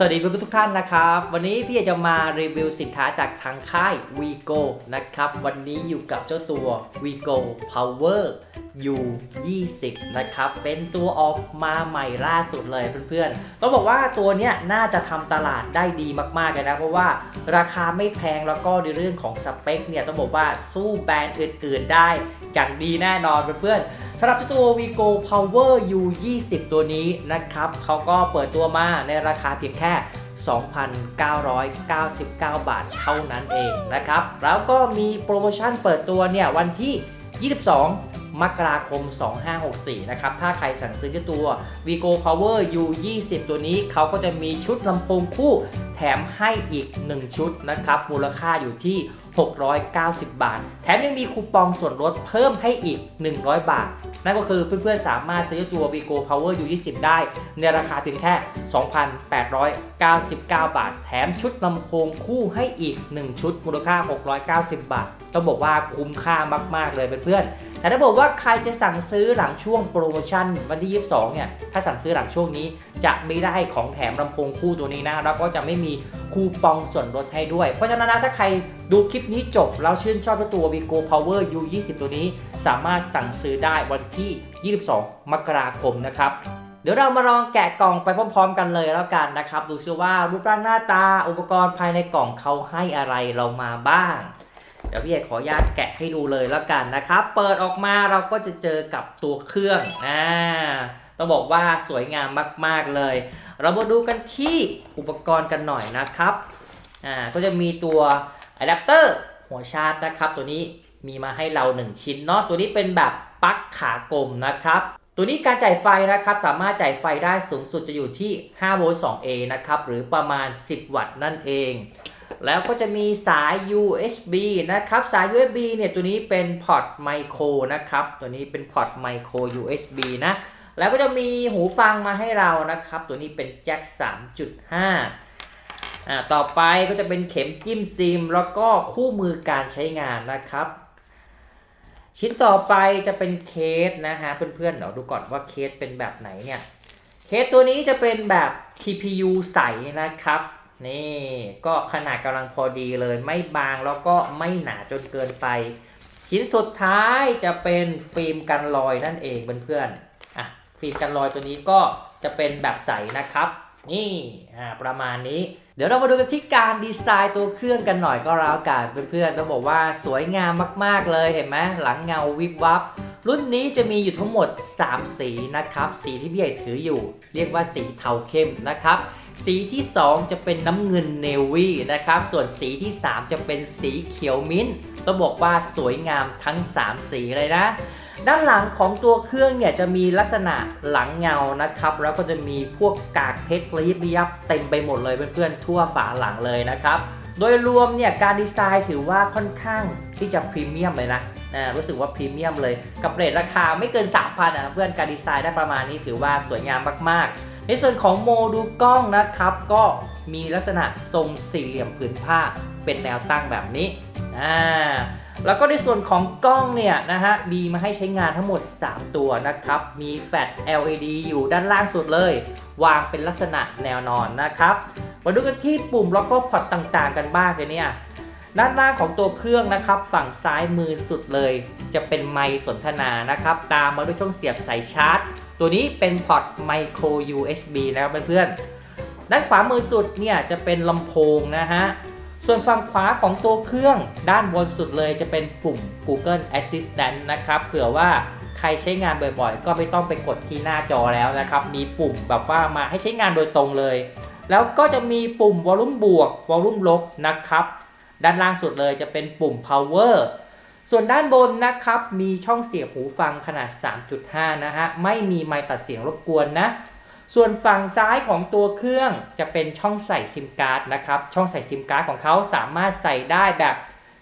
สวัสดีเพื่อนๆทุกท่านนะครับ วันนี้พี่จะมารีวิวสินค้าจากทางค่าย Vigo นะครับ วันนี้อยู่กับเจ้าตัว Vigo Power U 20 นะครับ เป็นตัวออกมาใหม่ล่าสุดเลยเพื่อนๆ ต้องบอกว่าตัวเนี้ยน่าจะทำตลาดได้ดีมากๆเลยนะ เพราะว่าราคาไม่แพงแล้วก็ในเรื่องของสเปคเนี่ยต้องบอกว่าสู้แบรนด์อื่นๆได้อย่างดีแน่นอนเพื่อนๆ สำหรับเจ้าตัว Vigo Power U 20 ตัวนี้นะครับเขาก็เปิดตัวมาในราคาเพียงแค่ 2,999 บาทเท่านั้นเองนะครับ แล้วก็มีโปรโมชั่นเปิดตัวเนี่ยวันที่ 22 มกราคม 2564 นะครับ ถ้าใครสั่งซื้อเจ้าตัว Vigo Power U 20 ตัวนี้เขาก็จะมีชุดลำโพงคู่แถมให้อีก 1 ชุดนะครับ มูลค่าอยู่ที่ 690 บาท แถมยังมีคูปองส่วนลดเพิ่มให้อีก 100 บาท นั่นก็คือเพื่อนๆ สามารถซื้อตัว Vigo Power U20 ได้ ในราคาเพียงแค่ 2,899 บาท แถมชุดลำโพงคู่ให้อีก 1 ชุดมูลค่า 690 บาท ต้องบอกว่าคุ้มค่ามากๆเลยเพื่อนๆ แต่ถ้าบอกว่าใครจะสั่งซื้อหลังช่วงโปรโมชั่นวันที่ 22 เนี่ย ถ้าสั่งซื้อหลังช่วงนี้ จะไม่ได้ของแถมลำโพงคู่ตัวนี้นะ แล้วก็จะไม่มีคูปองส่วนลดให้ด้วย เพราะฉะนั้นนะถ้าใคร ดูคลิปนี้จบแล้วชื่นชอบตัว Vigo Power U20 ตัวนี้ สามารถสั่งซื้อได้วันที่ 22 มกราคมนะครับ เดี๋ยวเรามาลองแกะกล่องไปพร้อมๆ กันเลยแล้วกันนะครับ ดูซิว่ารูปร่างหน้าตาอุปกรณ์ภายในกล่องเขาให้อะไรเรามาบ้าง เดี๋ยวพี่เอกขออนุญาตแกะให้ดูเลยแล้วกันนะครับ เปิดออกมาเราก็จะเจอกับตัวเครื่องอ่าต้องบอกว่าสวยงามมาก ๆ เลย เรามาดูกันที่อุปกรณ์กันหน่อยนะครับ อ่า ก็จะมีตัว อะแดปเตอร์หัวชาร์จนะครับตัวนี้มีมาให้เรา 1 ชิ้นเนาะตัวนี้เป็นแบบปลั๊กขากลมนะครับตัวนี้การจ่ายไฟนะครับสามารถจ่ายไฟได้สูงสุดจะอยู่ที่5โวลต์ 2A นะครับหรือประมาณ 10 วัตต์นั่นเอง แล้วก็จะมีสาย USB นะครับสาย USB เนี่ยตัวนี้เป็นพอร์ตไมโครนะครับตัวนี้เป็นพอร์ตไมโคร USB นะแล้วก็จะมีหูฟังมาให้เรานะครับ ตัวนี้เป็นแจ็ค3.5 อ่าต่อไปก็จะเป็นเข็มจิ้มซิม แล้วก็คู่มือการใช้งานนะครับ ชิ้นต่อไปจะเป็นเคสนะฮะเพื่อนๆเดี๋ยวดูก่อนว่าเคสเป็นแบบไหนเนี่ยเคสตัวนี้จะเป็นแบบ TPU ใสนะครับนี่ก็ขนาดกำลังพอดีเลยไม่บางแล้วก็ไม่หนาจนเกินไป ชิ้นสุดท้ายจะเป็นฟิล์มกันรอยนั่นเองเพื่อนๆอะฟิล์มกันรอยตัวนี้ก็จะเป็นแบบใสนะครับ นี่อ่าประมาณนี้ เดี๋ยวเรามาดูกันที่การดีไซน์ตัวเครื่องกันหน่อยก็แล้วกันเพื่อนๆต้องบอกว่าสวยงามมากๆเลยเห็นไหมหลังเงาวิบวับ รุ่นนี้จะมีอยู่ทั้งหมด 3 สีนะครับ สีที่พี่ใหญ่ถืออยู่ เรียกว่าสีเทาเข้มนะครับ สีที่ 2 จะเป็นน้ำเงินเนวี่นะครับ ส่วนสีที่ 3 จะเป็นสีเขียวมิ้นท์ต้องบอกว่าสวยงามทั้ง 3 สีเลยนะ ด้านหลังของตัวเครื่องเนี่ยจะมีลักษณะหลังเงานะครับ แล้วก็จะมีพวกกากเพชรระยิบระยับเต็มไปหมดเลยเพื่อนๆทั่วฝาหลังเลยนะครับโดยรวมเนี่ยการดีไซน์ถือว่าค่อนข้างที่จะพรีเมียมเลยนะนะรู้สึกว่าพรีเมียมเลย กับเรทราคาไม่เกิน 3,000อะเพื่อนการดีไซน์ได้ประมาณนี้ถือว่าสวยงามมาก ในส่วนของโมดูลกล้องนะครับ ก็มีลักษณะทรงสี่เหลี่ยมผืนผ้าเป็นแนวตั้งแบบนี้อ่าแล้วก็ในส่วนของกล้องเนี่ยนะฮะมีมาให้ใช้งานทั้งหมด 3 ตัวนะครับ มีแฟลช LED อยู่ด้านล่างสุดเลย วางเป็นลักษณะแนวนอนนะครับ มาดูกันที่ปุ่มแล้วก็พอร์ตต่างๆกันบ้างเลยเนี่ย ด้านล่างของตัวเครื่องนะครับ ฝั่งซ้ายมือสุดเลย จะเป็นไมค์สนทนานะครับ ตามมาด้วยช่องเสียบสายชาร์จ ตัวนี้เป็นพอร์ตไมโคร USB นะครับเพื่อนๆด้านขวามือสุดเนี่ยจะเป็นลำโพงนะฮะส่วนฝั่งขวาของตัวเครื่องด้านบนสุดเลยจะเป็นปุ่ม Google Assistant นะครับเผื่อว่าใครใช้งานบ่อยๆ ก็ไม่ต้องไปกดที่หน้าจอแล้วนะครับ มีปุ่มแบบว่ามาให้ใช้งานโดยตรงเลย แล้วก็จะมีปุ่มวอลลุ่มบวกวอลลุ่มลบนะครับ ด้านล่างสุดเลยจะเป็นปุ่ม power ส่วนด้านบนนะครับมีช่องเสียบหูฟังขนาด 3.5 นะฮะ ไม่มีไมค์ตัดเสียงรบกวนนะ ส่วนฝั่งซ้ายของตัวเครื่องจะเป็นช่องใส่ซิมการ์ดนะครับ ช่องใส่ซิมการ์ดของเขาสามารถใส่ได้แบบ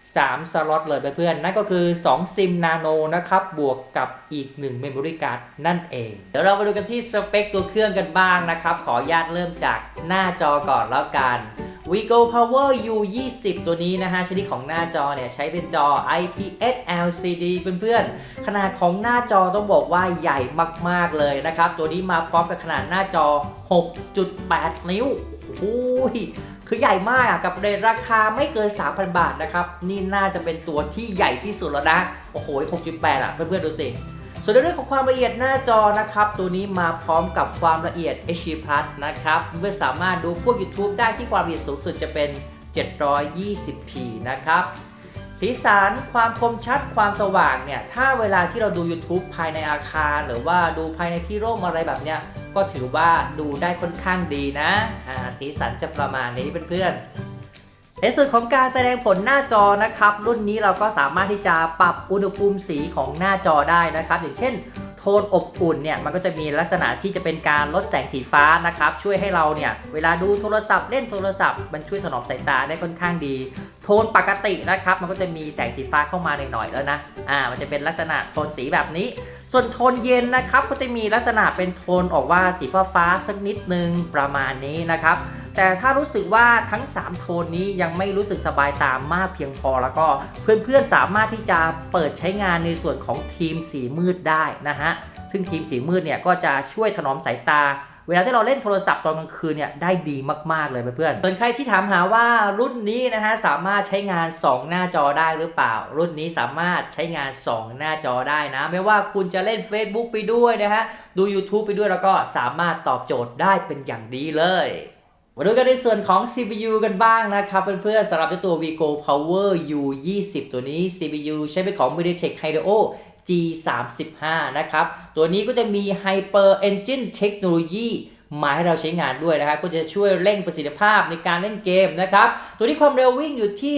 3 สล็อตเลยเพื่อนๆ นั่นก็คือ 2 ซิมนาโนนะครับ บวกกับอีก1 Memory Card นั่นเอง เดี๋ยวเรามาดูกันที่สเปคตัวเครื่องกันบ้างนะครับ ขออนุญาตเริ่มจากหน้าจอก่อนแล้วกัน Vigo Power U20 ตัวนี้นะฮะชนิดของหน้าจอเนี่ยใช้เป็นจอ IPS LCD เพื่อนๆ ขนาดของหน้าจอต้องบอกว่าใหญ่มากๆเลยนะครับ ตัวนี้มาพร้อมกับขนาดหน้าจอ 6.8 นิ้วโอ้ยคือใหญ่มากอะกับเรทราคาไม่เกิน 3,000 บาทนะครับ นี่น่าจะเป็นตัวที่ใหญ่ที่สุดแล้วนะ โอ้โห6.8 อะ เพื่อนๆ ดูสิ ส่วนในเรื่องของความละเอียดหน้าจอนะครับ ตัวนี้มาพร้อมกับความละเอียด HD Plus นะครับเพื่อสามารถดูพวก YouTube ได้ที่ความละเอียดสูงสุดจะเป็น 720p นะครับสีสันความคมชัดความสว่างเนี่ย ถ้าเวลาที่เราดู YouTube ภายในอาคาร หรือว่าดูภายในที่ร่มอะไรแบบเนี้ย ก็ถือว่าดูได้ค่อนข้างดีนะอ่าสีสันจะประมาณนี้เพื่อนๆ ในส่วนของการแสดงผลหน้าจอนะครับ รุ่นนี้เราก็สามารถที่จะปรับอุณหภูมิสีของหน้าจอได้นะครับ อย่างเช่นโทนอบอุ่นเนี่ยมันก็จะมีลักษณะที่จะเป็นการลดแสงสีฟ้านะครับ ช่วยให้เราเนี่ยเวลาดูโทรศัพท์เล่นโทรศัพท์มันช่วยถนอมสายตาได้ค่อนข้างดี โทนปกตินะครับ มันก็จะมีแสงสีฟ้าเข้ามาหน่อยๆแล้วนะอ่ามันจะเป็นลักษณะโทนสีแบบนี้ ส่วนโทนเย็นนะครับก็จะมีลักษณะเป็นโทนออกว่าสีฟ้าฟ้าสักนิดนึงประมาณนี้นะครับ แต่ถ้ารู้สึกว่าทั้ง 3 โทนนี้ยังไม่รู้สึกสบายตามมากเพียงพอแล้วก็เพื่อนๆสามารถที่จะเปิดใช้งานในส่วนของทีมสีมืดได้นะฮะ ซึ่งทีมสีมืดเนี่ยก็จะช่วยถนอมสายตาเวลาที่เราเล่นโทรศัพท์ตอนกลางคืนเนี่ยได้ดีมากๆเลยเพื่อนๆส่วนใครที่ถามหาว่ารุ่นนี้นะฮะสามารถใช้งาน 2 หน้าจอได้หรือเปล่า รุ่นนี้สามารถใช้งาน 2 หน้าจอได้นะ ไม่ว่าคุณจะเล่น Facebook ไปด้วยนะฮะดู YouTube ไปด้วยแล้วก็สามารถตอบโจทย์ได้เป็นอย่างดีเลย มาดูกันในส่วนของ CPU กันบ้างนะครับเพื่อนๆสำหรับตัว Vigo Power U20 ตัวนี้ CPU ใช้เป็นของ MediaTek Helio G35 นะครับ ตัวนี้ก็จะมี Hyper Engine Technology มาให้เราใช้งานด้วยนะครับก็จะช่วยเร่งประสิทธิภาพในการเล่นเกมนะครับ ตัวนี้ความเร็ววิ่งอยู่ที่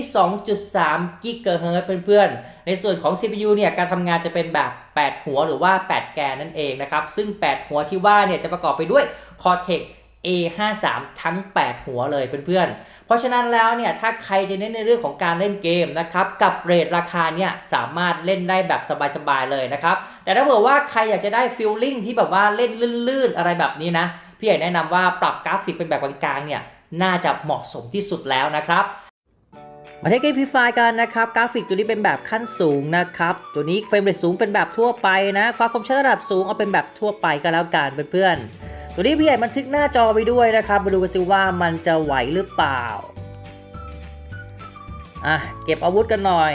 2.3 GHz เพื่อนๆ ในส่วนของ CPU เนี่ย การทำงานจะเป็นแบบ 8 หัวหรือว่า 8 แกนนั่นเองนะครับ ซึ่ง 8 หัวที่ว่าเนี่ยจะประกอบไปด้วย Cortex A53 ทั้ง 8 หัวเลยเพื่อนๆ เพราะฉะนั้นแล้วเนี่ยถ้าใครจะเน้นในเรื่องของการเล่นเกมนะครับกับเรทราคาเนี่ยสามารถเล่นได้แบบสบายๆเลยนะครับแต่ถ้าเผื่อว่าใครอยากจะได้ฟีลลิ่งที่แบบว่าเล่นลื่นๆ อะไรแบบนี้นะพี่ใหญ่แนะนำว่าปรับกราฟิกเป็นแบบกลางๆเนี่ยน่าจะเหมาะสมที่สุดแล้วนะครับมาใช้เกมฟรีไฟกันนะครับกราฟิกตัวนี้เป็นแบบขั้นสูงนะครับตัวนี้เฟรมเรทสูงเป็นแบบทั่วไปนะความคมชัดระดับสูงเอาเป็นแบบทั่วไปก็แล้วกันเพื่อนๆ ตัวนี้พี่ใหญ่บันทึกหน้าจอไปด้วยนะครับมาดูกันสิว่ามันจะไหวหรือเปล่าอะเก็บอาวุธกันหน่อย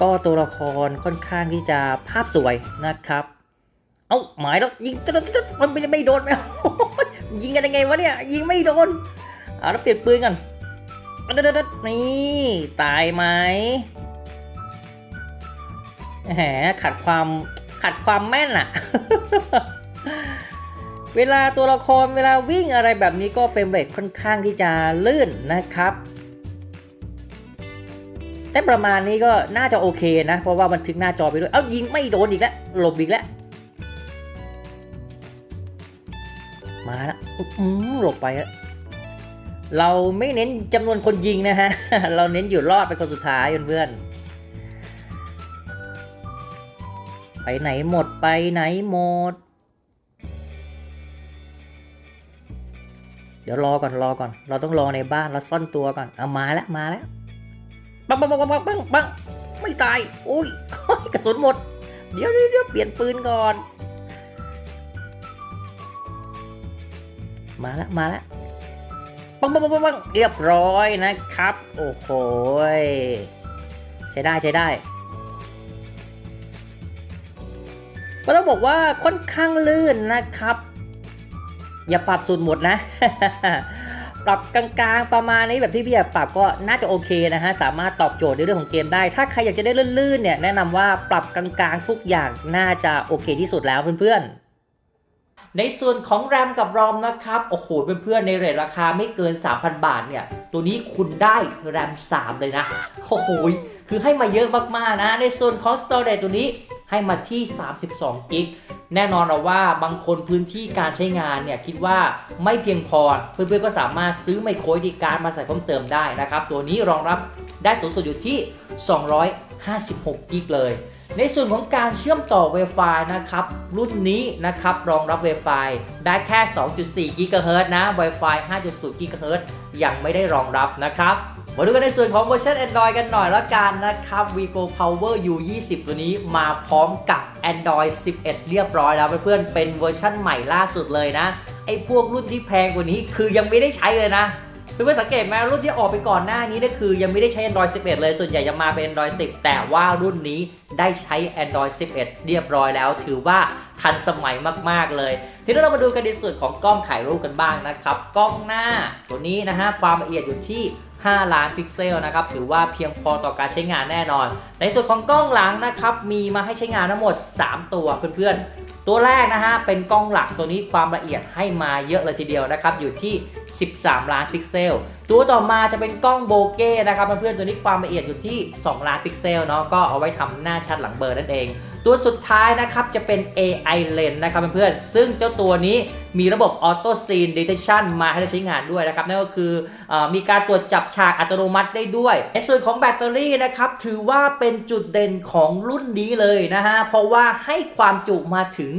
ก็ตัวละครค่อนข้างที่จะภาพสวยนะครับ เอ้าหมายแล้วยิงตึ๊ดตึ๊ดตึ๊ดมันไม่ไม่โดนไหมยิงกันยังไงวะเนี่ยยิงไม่โดนเอาแล้วเปลี่ยนปืนกันเอาเด็ดๆนี่ตายไหม แหมขัดความขัดความแม่นอะเวลาตัวละครเวลาวิ่งอะไรแบบนี้ก็เฟรมเรทค่อนข้างที่จะลื่นนะครับ แต่ประมาณนี้ก็น่าจะโอเคนะ เพราะว่าบันทึกหน้าจอไปด้วย เอ้ายิงไม่โดนอีกแล้ว หลบอีกแล้ว มาแล้วอืมหลบไปแล้วเราไม่เน้นจำนวนคนยิงนะฮะ เราเน้นอยู่รอดเป็นคนสุดท้ายเพื่อนๆ ไปไหนหมดไปไหนหมด เดี๋ยวรอก่อนรอก่อน เราต้องรอในบ้านเราซ่อนตัวก่อนเอามาแล้วมาแล้วปังปังปังปังปังปังไม่ตายอุ้ยกระสุนหมด เดี๋ยวเดี๋ยวเปลี่ยนปืนก่อน มาแล้วมาแล้วปังปังปังปังปังเรียบร้อยนะครับ โอ้โหยใช้ได้ใช้ได้ ก็ต้องบอกว่าค่อนข้างลื่นนะครับ อย่าปรับสูตรหมดนะ ปรับกลางๆประมาณนี้แบบที่พี่อยากปรับก็น่าจะโอเคนะฮะ สามารถตอบโจทย์ในเรื่องของเกมได้ ถ้าใครอยากจะได้ลื่นๆเนี่ยแนะนำว่าปรับกลางๆทุกอย่างน่าจะโอเคที่สุดแล้วเพื่อนๆในส่วนของแรมกับรอมนะครับ โอ้โหเพื่อนๆในเรทราคาไม่เกิน 3,000 บาทเนี่ย ตัวนี้คุณได้แรม 3 เลยนะ โอ้โห คือให้มาเยอะมากๆนะ ในส่วนของ storage ตัวนี้ ให้มาที่ 32กิกแน่นอนเราว่าบางคนพื้นที่การใช้งานเนี่ยคิดว่าไม่เพียงพอ เพื่อนๆก็สามารถซื้อไมโครดีการ์มาใส่เพิ่มเติมได้นะครับ ตัวนี้รองรับได้สูงสุดอยู่ที่ 256กิกเลย ในส่วนของการเชื่อมต่อ Wi-Fi นะครับ รุ่นนี้นะครับรองรับ Wi-Fi ได้แค่ 2.4 GHz นะ Wi-Fi 5.0 GHz ยังไม่ได้รองรับนะครับ มาดูกันในส่วนของเวอร์ชัน Android กันหน่อยล้วกันนะครับ Vigo Power U20 ตัวนี้มาพร้อมกับ Android 11 เรียบร้อยแล้วเพื่อนๆเป็นเวอร์ชันใหม่ล่าสุดเลยนะ ไอ้พวกรุ่นที่แพงกว่านี้คือยังไม่ได้ใช้เลยนะเพื่อนๆสังเกตไหมรุ่นที่ออกไปก่อนหน้านี้ก็คือยังไม่ได้ใช้ Android 11 เลยส่วนใหญ่จะมาเป็น Android 10 แต่ว่ารุ่นนี้ได้ใช้ Android 11 เรียบร้อยแล้ว ถือว่าทันสมัยมาก ๆ เลย ทีนี้เรามาดูกันในส่วนของกล้องถ่ายรูปกันบ้างนะครับ กล้องหน้าตัวนี้นะฮะความละเอียดอยู่ที่ 5 ล้านพิกเซลนะครับถือว่าเพียงพอต่อการใช้งานแน่นอน ในส่วนของกล้องหลังนะครับมีมาให้ใช้งานทั้งหมด 3 ตัวเพื่อนๆ ตัวแรกนะฮะเป็นกล้องหลักตัวนี้ความละเอียดให้มาเยอะเลยทีเดียวนะครับอยู่ที่ 13 ล้านพิกเซล ตัวต่อมาจะเป็นกล้องโบเก้นะครับเพื่อนๆตัวนี้ความละเอียดอยู่ที่ 2 ล้านพิกเซลเนาะก็เอาไว้ทำหน้าชัดหลังเบอร์นั่นเอง ตัวสุดท้ายนะครับจะเป็น AI Lens นะครับเพื่อนๆซึ่งเจ้าตัวนี้มีระบบ Auto Scene Detection มาให้เราใช้งานด้วยนะครับนั่นก็คือออมีการตรวจจับฉากอัตโนมัติได้ด้วยในส่วนของแบตเตอรี่นะครับถือว่าเป็นจุดเด่นของรุ่นนี้เลยนะฮะเพราะว่าให้ความจุมาถึง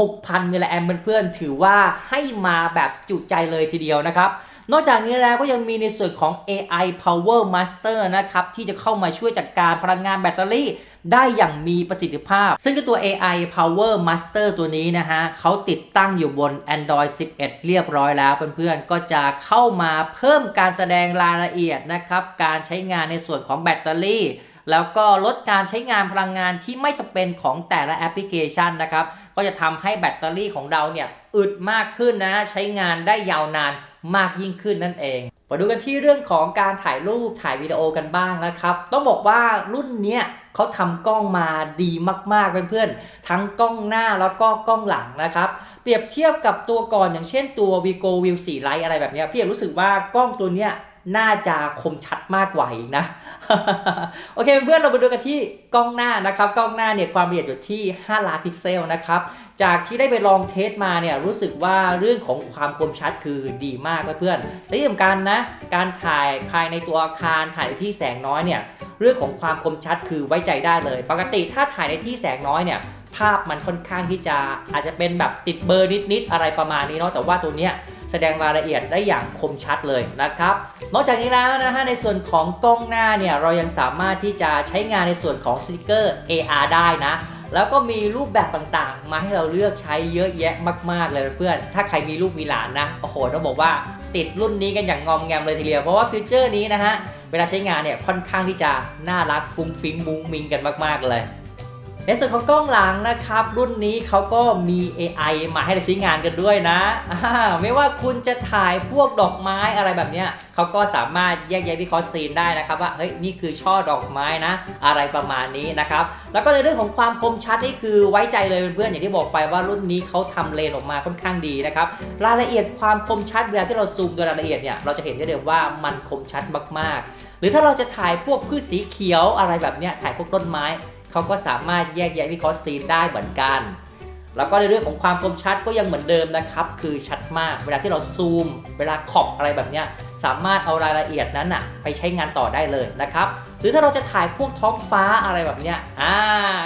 6,000มิลลิแอมเพื่อนๆถือว่าให้มาแบบจุใจเลยทีเดียวนะครับนอกจากนี้แล้วก็ยังมีในส่วนของ AI Power Master นะครับที่จะเข้ามาช่วยจัดการพลังงานแบตเตอรี่ ได้อย่างมีประสิทธิภาพ ซึ่งตัว AI Power Master ตัวนี้นะฮะเขาติดตั้งอยู่บน Android 11 เรียบร้อยแล้วเพื่อนๆ ก็จะเข้ามาเพิ่มการแสดงรายละเอียดนะครับ การใช้งานในส่วนของแบตเตอรี่ แล้วก็ลดการใช้งานพลังงานที่ไม่จำเป็นของแต่ละแอปพลิเคชันนะครับ ก็จะทำให้แบตเตอรี่ของเราเนี่ยอึดมากขึ้นนะ ใช้งานได้ยาวนานมากยิ่งขึ้นนั่นเองมาดูกันที่เรื่องของการถ่ายรูปถ่ายวิดีโอกันบ้างนะครับ ต้องบอกว่ารุ่นเนี้ย เขาทำกล้องมาดีมากๆเพื่อนๆทั้งกล้องหน้าแล้วก็กล้องหลังนะครับเปรียบเทียบกับตัวก่อนอย่างเช่นตัว Vigo View 4 Lite อะไรแบบนี้พี่เอกรู้สึกว่ากล้องตัวเนี้ย น่าจะคมชัดมากกว่าอีกนะ โอเคเพื่อนเรามาดูกันที่กล้องหน้านะครับ กล้องหน้าเนี่ยความละเอียดอยู่ที่ 5 ล้านพิกเซลนะครับ จากที่ได้ไปลองเทสมาเนี่ยรู้สึกว่าเรื่องของความคมชัดคือดีมากเพื่อนๆและที่สำคัญนะ การถ่ายภายในตัวอาคารถ่ายในที่แสงน้อยเนี่ยเรื่องของความคมชัดคือไว้ใจได้เลย ปกติถ้าถ่ายในที่แสงน้อยเนี่ยภาพมันค่อนข้างที่จะอาจจะเป็นแบบติดเบอร์นิดๆอะไรประมาณนี้เนาะแต่ว่าตัวเนี้ย แสดงรายละเอียดได้อย่างคมชัดเลยนะครับ นอกจากนี้แล้วนะฮะในส่วนของกล้องหน้าเนี่ยเรายังสามารถที่จะใช้งานในส่วนของสติกเกอร์ AR ได้นะแล้วก็มีรูปแบบต่างๆ มาให้เราเลือกใช้เยอะแยะมาก ๆ เลยเพื่อน ถ้าใครมีลูกมีหลานนะ โอ้โห ต้องบอกว่าติดรุ่นนี้กันอย่างงอมแงมเลยทีเดียว เพราะว่าฟิวเจอร์นี้นะฮะ เวลาใช้งานเนี่ยค่อนข้างที่จะน่ารักฟุ้งฟิ้งมุ้งมิงกันมาก ๆ เลย ในส่วนของกล้องหลังนะครับ รุ่นนี้เขาก็มี AI มาให้เราใช้งานกันด้วยนะ ไม่ว่าคุณจะถ่ายพวกดอกไม้อะไรแบบเนี้ยเขาก็สามารถแยกแยะวิเคราะห์ซีนได้นะครับว่าเฮ้ยนี่คือช่อดอกไม้นะ อะไรประมาณนี้นะครับ แล้วก็ในเรื่องของความคมชัดนี่คือไว้ใจเลยเพื่อนๆอย่างที่บอกไปว่ารุ่นนี้เขาทำเลนออกมาค่อนข้างดีนะครับรายละเอียดความคมชัดเวลาที่เราซูมดูรายละเอียดเนี่ยเราจะเห็นได้เลยว่ามันคมชัดมากๆ หรือถ้าเราจะถ่ายพวกพืชสีเขียวอะไรแบบเนี้ยถ่ายพวกต้นไม้ เขาก็สามารถแยกแยะวิเคราะห์ซีนได้เหมือนกัน แล้วก็ในเรื่องของความคมชัดก็ยังเหมือนเดิมนะครับ คือชัดมาก เวลาที่เราซูม เวลาขอบอะไรแบบเนี้ย สามารถเอารายละเอียดนั้นอะไปใช้งานต่อได้เลยนะครับ หรือถ้าเราจะถ่ายพวกท้องฟ้าอะไรแบบเนี้ย อ่า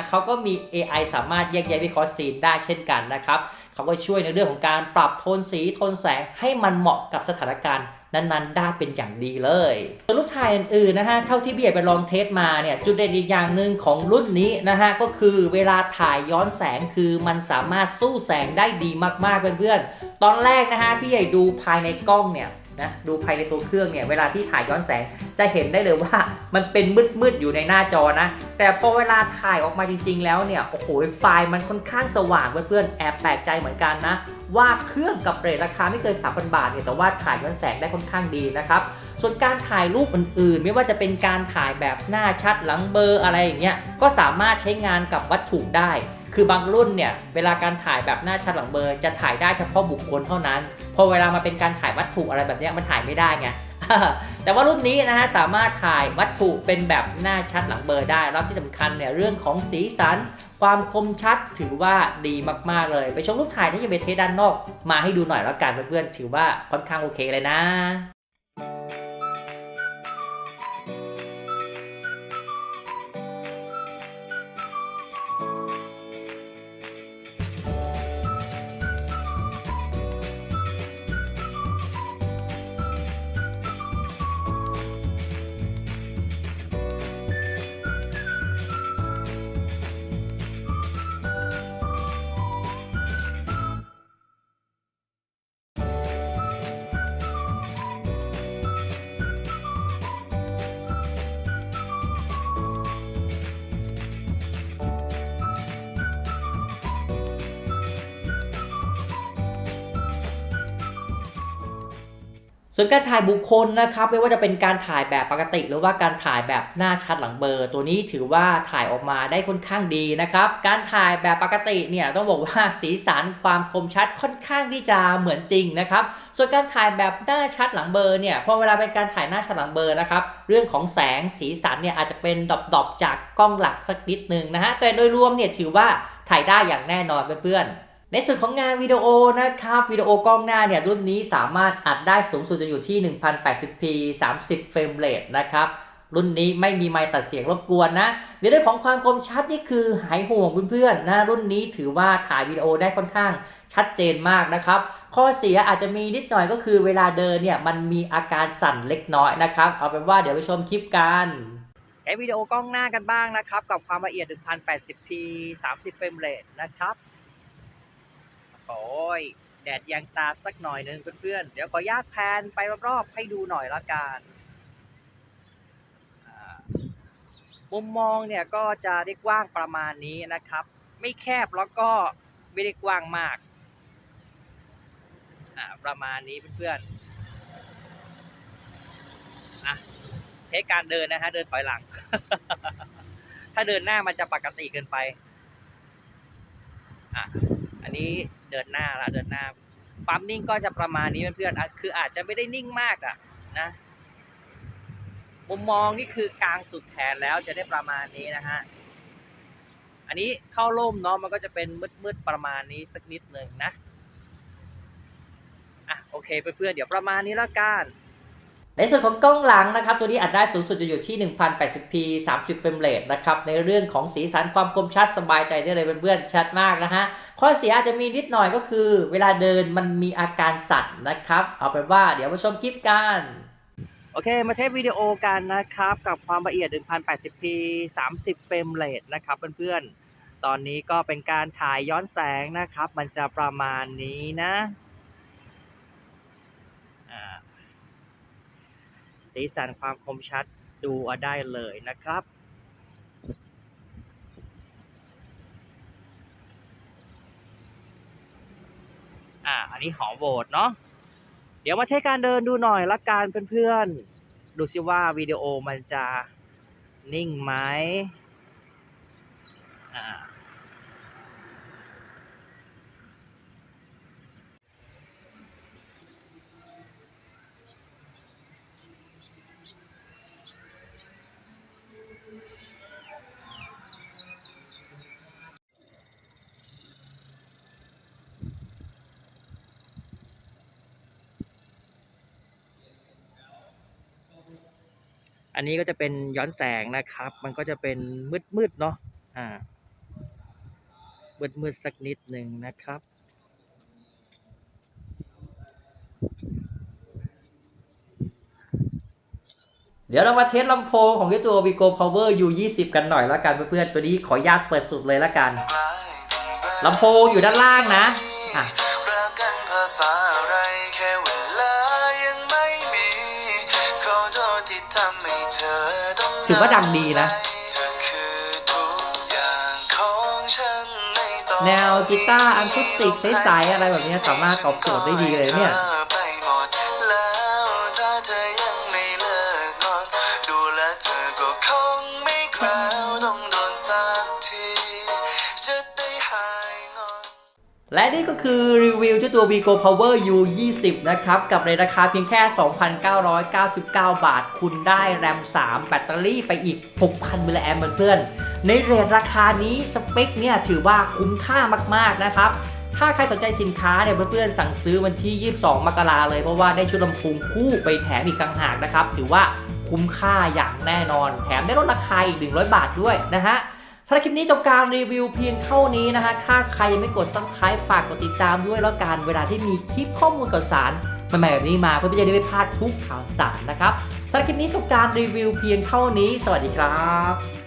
เขาก็มี AI สามารถแยกแยะวิเคราะห์ซีนได้เช่นกันนะครับ เขาก็ช่วยในเรื่องของการปรับโทนสี โทนแสงให้มันเหมาะกับสถานการณ์ นั้นๆ ได้เป็นอย่างดีเลยส่วนรูปถ่ายอื่นๆนะฮะเท่าที่พี่เอกไปลองเทสมาเนี่ยจุดเด่นอีกอย่างหนึ่งของรุ่นนี้นะฮะก็คือเวลาถ่ายย้อนแสงคือมันสามารถสู้แสงได้ดีมากๆเพื่อนๆตอนแรกนะฮะพี่ใหญ่ดูภายในกล้องเนี่ย นะดูภายในตัวเครื่องเนี่ยเวลาที่ถ่ายย้อนแสงจะเห็นได้เลยว่ามันเป็นมืดๆอยู่ในหน้าจอนะ แต่พอเวลาถ่ายออกมาจริง ๆ แล้วเนี่ยโอ้โหไฟล์มันค่อนข้างสว่างเพื่อนๆแอบแปลกใจเหมือนกันนะ ว่าเครื่องกับเรทราคาไม่เกิน3,000บาทเนี่ยแต่ว่าถ่ายย้อนแสงได้ค่อนข้างดีนะครับส่วนการถ่ายรูปอื่นๆ ไม่ว่าจะเป็นการถ่ายแบบหน้าชัดหลังเบอร์อะไรอย่างเงี้ยก็สามารถใช้งานกับวัตถุได้ คือบางรุ่นเนี่ยเวลาการถ่ายแบบหน้าชัดหลังเบอร์จะถ่ายได้เฉพาะบุคคลเท่านั้น พอเวลามาเป็นการถ่ายวัตถุอะไรแบบนี้มันถ่ายไม่ได้ไงแต่ว่ารุ่นนี้นะฮะสามารถถ่ายวัตถุเป็นแบบหน้าชัดหลังเบอร์ได้ แล้วที่สำคัญเนี่ยเรื่องของสีสัน ความคมชัดถือว่าดีมากๆเลย ไปชมรูปถ่ายที่จะไปเทด้านนอก มาให้ดูหน่อยแล้วกันเพื่อนๆถือว่าค่อนข้างโอเคเลยนะ ส่วนการถ่ายบุคคลนะครับไม่ว่าจะเป็นการถ่ายแบบปกติ หรือว่าการถ่ายแบบหน้าชัดหลังเบอร์ ตัวนี้ถือว่าถ่ายออกมาได้ค่อนข้างดีนะครับ การถ่ายแบบปกติเนี่ยต้องบอกว่าสีสันความคมชัดค่อนข้างที่จะเหมือนจริงนะครับ ส่วนการถ่ายแบบหน้าชัดหลังเบอร์เนี่ยพอเวลาเป็นการถ่ายหน้าชัดหลังเบอร์นะครับเรื่องของแสงสีสันเนี่ยอาจจะเป็นดอบๆจากกล้องหลักสักนิดนึงนะฮะแต่โดยรวมเนี่ยถือว่าถ่ายได้อย่างแน่นอนเพื่อนๆ ในส่วนของงานวิดีโอนะครับวิดีโอกล้องหน้าเนี่ยรุ่นนี้สามารถอัดได้สูงสุดจะอยู่ที่ 1080p 30 เฟรมเรทนะครับรุ่นนี้ไม่มีไมค์ตัดเสียงรบกวนนะในเรื่องของความคมชัดนี่คือหายห่วงเพื่อนๆนะรุ่นนี้ถือว่าถ่ายวิดีโอได้ค่อนข้างชัดเจนมากนะครับข้อเสียอาจจะมีนิดหน่อยก็คือเวลาเดินเนี่ยมันมีอาการสั่นเล็กน้อยนะครับ เอาเป็นว่าเดี๋ยวไปชมคลิปกันใช้วิดีโอกล้องหน้ากันบ้างนะครับ กับความละเอียด 1080p 30 เฟรมเรทนะครับ โอ้ยแดดแยงตาสักหน่อยหนึงเพื่อนๆ เดี๋ยวขอญาตแพนไปรอบๆให้ดูหน่อยละกันมุมมองเนี่ยก็จะได้กว้างประมาณนี้นะครับ ไม่แคบแล้วก็ไม่ได้กว้างมาก ประมาณนี้เพื่อนๆอะเทคการเดินนะฮะเดินถอยหลัง ถ้าเดินหน้ามันจะปกติเกินไปอะ นนี้เดินหน้าละเดินหน้า ปั๊มนิ่งก็จะประมาณนี้เพื่อนๆคืออาจจะไม่ได้นิ่งมากอะนะมุมมองนี่คือกลางสุดแขนแล้วจะได้ประมาณนี้นะฮะอันนี้เข้าร่มเนาะมันก็จะเป็นมืดๆประมาณนี้สักนิดหนึ่งนะอะโอเคเพื่อนๆเดี๋ยวประมาณนี้ละกัน ในส่วนของกล้องหลังนะครับ ตัวนี้อัดได้สูงสุดจะอยู่ที่ 1080p 30เฟรมเรทนะครับ ในเรื่องของสีสันความคมชัดสบายใจได้เลยเพื่อนๆ ชัดมากนะฮะ ข้อเสียอาจจะมีนิดหน่อยก็คือ เวลาเดินมันมีอาการสั่นนะครับ เอาเป็นว่าเดี๋ยวมาชมคลิปกัน โอเค มาเทสวิดีโอกันนะครับ กับความละเอียด 1080p 30เฟรมเรทนะครับเพื่อนๆ ตอนนี้ก็เป็นการถ่ายย้อนแสงนะครับ มันจะประมาณนี้นะอ่า สีสันความคมชัดดูเอาได้เลยนะครับอ่าอันนี้หอโหวตเนาะเดี๋ยวมาเทสการเดินดูหน่อยละกันเพื่อนๆ ดูซิว่าวิดีโอมันจะนิ่งไหมอ่า อันนี้ก็จะเป็นย้อนแสงนะครับ มันก็จะเป็นมืดๆเนาะอ่ามืดๆสักนิดหนึ่งนะครับ เดี๋ยวเรามาเทสลำโพงของตัว Vigo Power U20 กันหน่อยละกันเพื่อนๆ ตัวนี้ขออนุญาตเปิดสุดเลยละกันลำโพงอยู่ด้านล่างนะอะ ถือว่าดังดีนะ แนวกีตาร์อันคุสติกใสๆอะไรแบบนี้สามารถตอบโจทย์ได้ดีเลยเนี่ย นี่ก็คือรีวิวเจ้าตัว Vigo Power U20 นะครับ กับในราคาเพียงแค่ 2,999 บาท คุณได้แรม 3 แบตเตอรี่ไปอีก 6,000มิลลิแอมป์เพื่อน ในเรทราคานี้สเปคเนี่ยถือว่าคุ้มค่ามากๆนะครับถ้าใครสนใจสินค้าเนี่ยเพื่อนๆสั่งซื้อวันที่ 22 มกราเลยเพราะว่าได้ชุดลำโพงคู่ไปแถมอีกต่างหากนะครับ ถือว่าคุ้มค่าอย่างแน่นอน แถมได้ลดราคาอีก 100 บาทด้วยนะฮะ ถ้าคลิปนี้จบการรีวิวเพียงเท่านี้นะฮะ ถ้าใครยังไม่กดซับสไครต์ฝากกดติดตามด้วยแล้วกันเวลาที่มีคลิปข้อมูลข่าวสารใหม่ๆแบบนี้มาเพื่อที่จะได้ไม่พลาดทุกข่าวสารนะครับสำหรับคลิปนี้จบการรีวิวเพียงเท่านี้ สวัสดีครับ